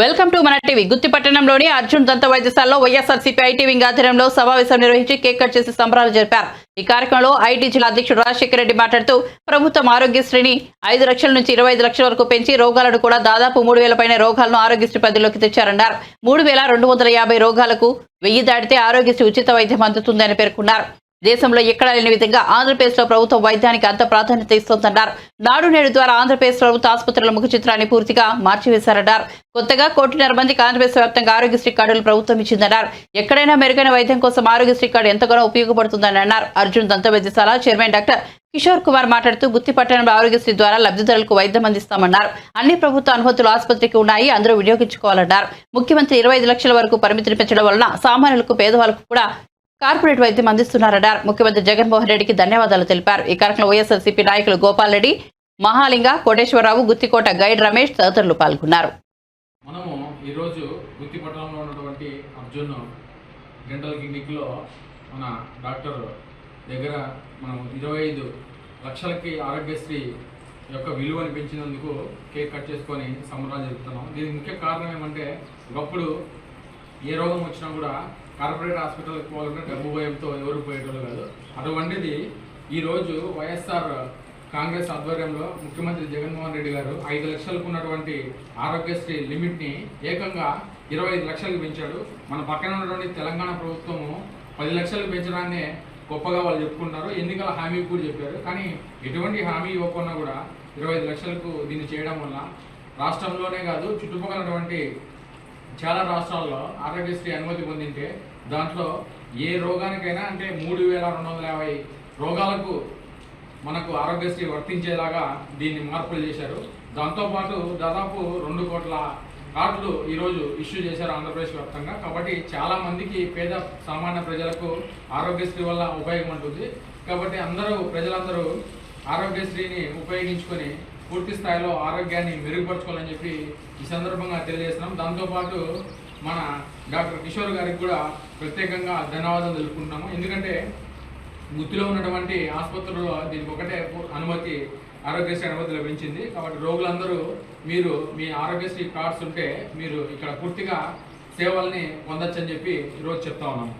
Welcome to మన TV. Gutti పట్టణంలోని అర్జున్ దంత వైద్యశాలలో వైఎస్ఆర్సీపీ ఐటీ వింగ్ ఆధ్వర్యంలో సమావేశం నిర్వహించి కేక్ కట్ చేసి సంబరాలు జరిపారు. ఈ కార్యక్రమంలో ఐటీ జిల్లా అధ్యక్షుడు రాజశేఖర రెడ్డి మాట్లాడుతూ ప్రభుత్వం ఆరోగ్యశ్రీని ఐదు లక్షల నుంచి ఇరవై ఐదు లక్షల వరకు పెంచి రోగాలను కూడా దాదాపు మూడు వేల పైన రోగాలను ఆరోగ్యశ్రీ పరిధిలోకి తెచ్చారన్నారు. మూడు వేల రెండు వందల యాభై రోగాలకు వెయ్యి దాటితే ఆరోగ్యశ్రీ ఉచిత వైద్యం అందుతుందని పేర్కొన్నారు. దేశంలో ఎక్కడా లేని విధంగా ఆంధ్రప్రదేశ్లో ప్రభుత్వం వైద్యానికి అంత ప్రాధాన్యత ఇస్తోందన్నారు. నాడు నేడు ద్వారా ఆంధ్రప్రదేశ్ ప్రభుత్వ ఆసుపత్రుల ముఖ చిత్రాన్ని పూర్తిగా మార్చివేశారన్నారు. కొత్తగా కోటిన్నర మందికి ఆంధ్రప్రదేశ్ వ్యాప్తంగా ఆరోగ్యశ్రీ కార్డులు ప్రభుత్వం ఇచ్చిందన్నారు. ఎక్కడైనా మెరుగైన వైద్యం కోసం ఆరోగ్యశ్రీ కార్డు ఎంతగానో ఉపయోగపడుతుందని అన్నారు. అర్జున్ దంత వైద్యశాల చైర్మన్ డాక్టర్ కిషోర్ కుమార్ మాట్లాడుతూ గుత్తి పట్టణంలో ఆరోగ్యశ్రీ ద్వారా లబ్ధిదారులకు వైద్యం అందిస్తామన్నారు. అన్ని ప్రభుత్వ అనుమతులు ఆసుపత్రికి ఉన్నాయి అందరూ వినియోగించుకోవాలన్నారు. ముఖ్యమంత్రి ఇరవై ఐదు లక్షల వరకు పరిమితిని పెంచడం వలన సామాన్యులకు పేదవాళ్ళకు కూడా కార్పొరేట్ వైద్యం అందిస్తున్నారన్నారు ముఖ్యమంత్రి జగన్మోహన్ రెడ్డికి ధన్యవాదాలు తెలిపారు. ఈ కార్యక్రమంలో వైఎస్ఆర్సీపీ నాయకులు గోపాల్ రెడ్డి మహాలింగ కోటేశ్వరరావు గుత్తికోట గైడ్ రమేష్ తదితరులు పాల్గొన్నారు. మనము ఈరోజు గుత్తి పట్టణంలో ఉన్నటువంటి అర్జున్ డెంటల్ క్లినిక్లో మన డాక్టర్ దగ్గర మనం ఇరవై ఐదు లక్షలకి ఆరోగ్యశ్రీ యొక్క విలువను పెంచినందుకు కేక్ కట్ చేసుకొని సంబరాలు జరుపుతున్నాం. దీనికి ముఖ్య కారణం ఏమంటే ఒకప్పుడు ఏ రోగం వచ్చినా కూడా కార్పొరేట్ హాస్పిటల్కి పోవాలంటే డబ్బు భయంతో ఎవరు పోయేటోళ్ళు కాదు. అటువంటిది ఈరోజు వైఎస్ఆర్ కాంగ్రెస్ ఆధ్వర్యంలో ముఖ్యమంత్రి జగన్మోహన్ రెడ్డి గారు ఐదు లక్షలకు ఉన్నటువంటి ఆరోగ్యశ్రీ లిమిట్ని ఏకంగా ఇరవై ఐదు లక్షలకు పెంచాడు. మన పక్కన ఉన్నటువంటి తెలంగాణ ప్రభుత్వము పది లక్షలకు పెంచడాన్నే గొప్పగా వాళ్ళు చెప్పుకుంటారు ఎన్నికల హామీ కూడా చెప్పారు. కానీ ఎటువంటి హామీ ఇవ్వకుండా కూడా ఇరవై ఐదు లక్షలకు దీన్ని చేయడం వల్ల రాష్ట్రంలోనే కాదు చుట్టుపక్కల చాలా రాష్ట్రాల్లో ఆరోగ్యశ్రీ అనుమతి పొందింటే దాంట్లో ఏ రోగానికైనా అంటే మూడు వేల రెండు వందల యాభై రోగాలకు మనకు ఆరోగ్యశ్రీ వర్తించేలాగా దీన్ని మార్పులు చేశారు. దాంతోపాటు దాదాపు రెండు కోట్ల కార్డులు ఈరోజు ఇష్యూ చేశారు ఆంధ్రప్రదేశ్ వ్యాప్తంగా. కాబట్టి చాలా మందికి పేద సామాన్య ప్రజలకు ఆరోగ్యశ్రీ వల్ల ఉపయోగం ఉంటుంది. కాబట్టి అందరూ ప్రజలందరూ ఆరోగ్యశ్రీని ఉపయోగించుకొని పూర్తి స్థాయిలో ఆరోగ్యాన్ని మెరుగుపరచుకోవాలని చెప్పి ఈ సందర్భంగా తెలియజేస్తున్నాం. దాంతోపాటు మన డాక్టర్ కిషోర్ గారికి కూడా ప్రత్యేకంగా ధన్యవాదాలు తెలుపుకుంటున్నాము. ఎందుకంటే గుత్తిలో ఉన్నటువంటి ఆసుపత్రుల్లో దీనికి ఒకటే అనుమతి ఆరోగ్యశ్రీ అనుమతి లభించింది. కాబట్టి రోగులందరూ మీరు మీ ఆరోగ్యశ్రీ కార్డ్స్ ఉంటే మీరు ఇక్కడ పూర్తిగా సేవల్ని పొందొచ్చని చెప్పి ఈరోజు చెప్తా ఉన్నాము.